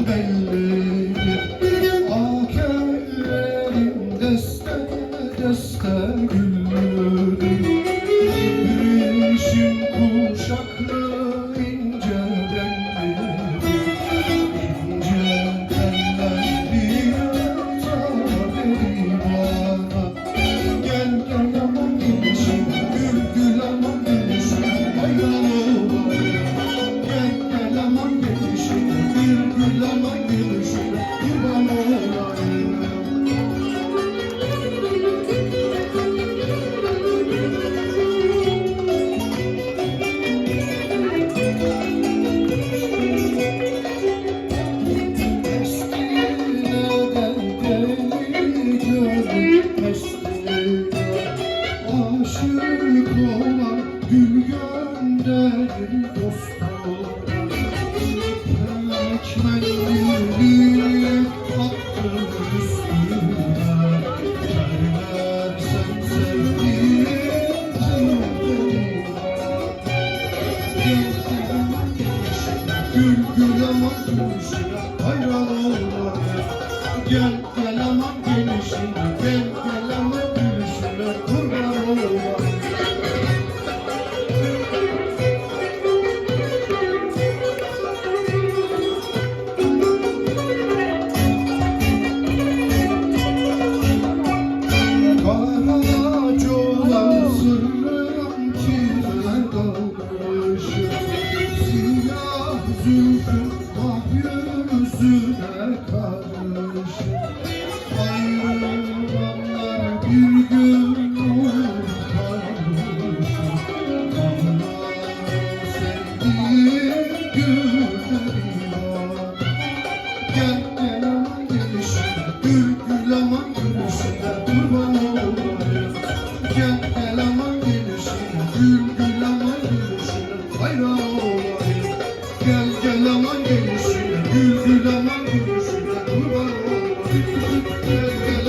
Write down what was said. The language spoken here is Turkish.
belli. Akerlerim deste deste gül döndü dostum Ekmen gülü attım üstüne Kerler sen sevdiğin Gül güle bak gülüşüne hayran olmadı Gel yüzü ah yüzüne karışır Ayrılanlar bir gün olur karışır Anlar sevdiğim günleri var Gel gel aman gelişim gül gül aman gülüşüne kurban olayım Gel gel aman gelişim gül gül aman gülüşüne hayran kurban olsun, kurban olsun.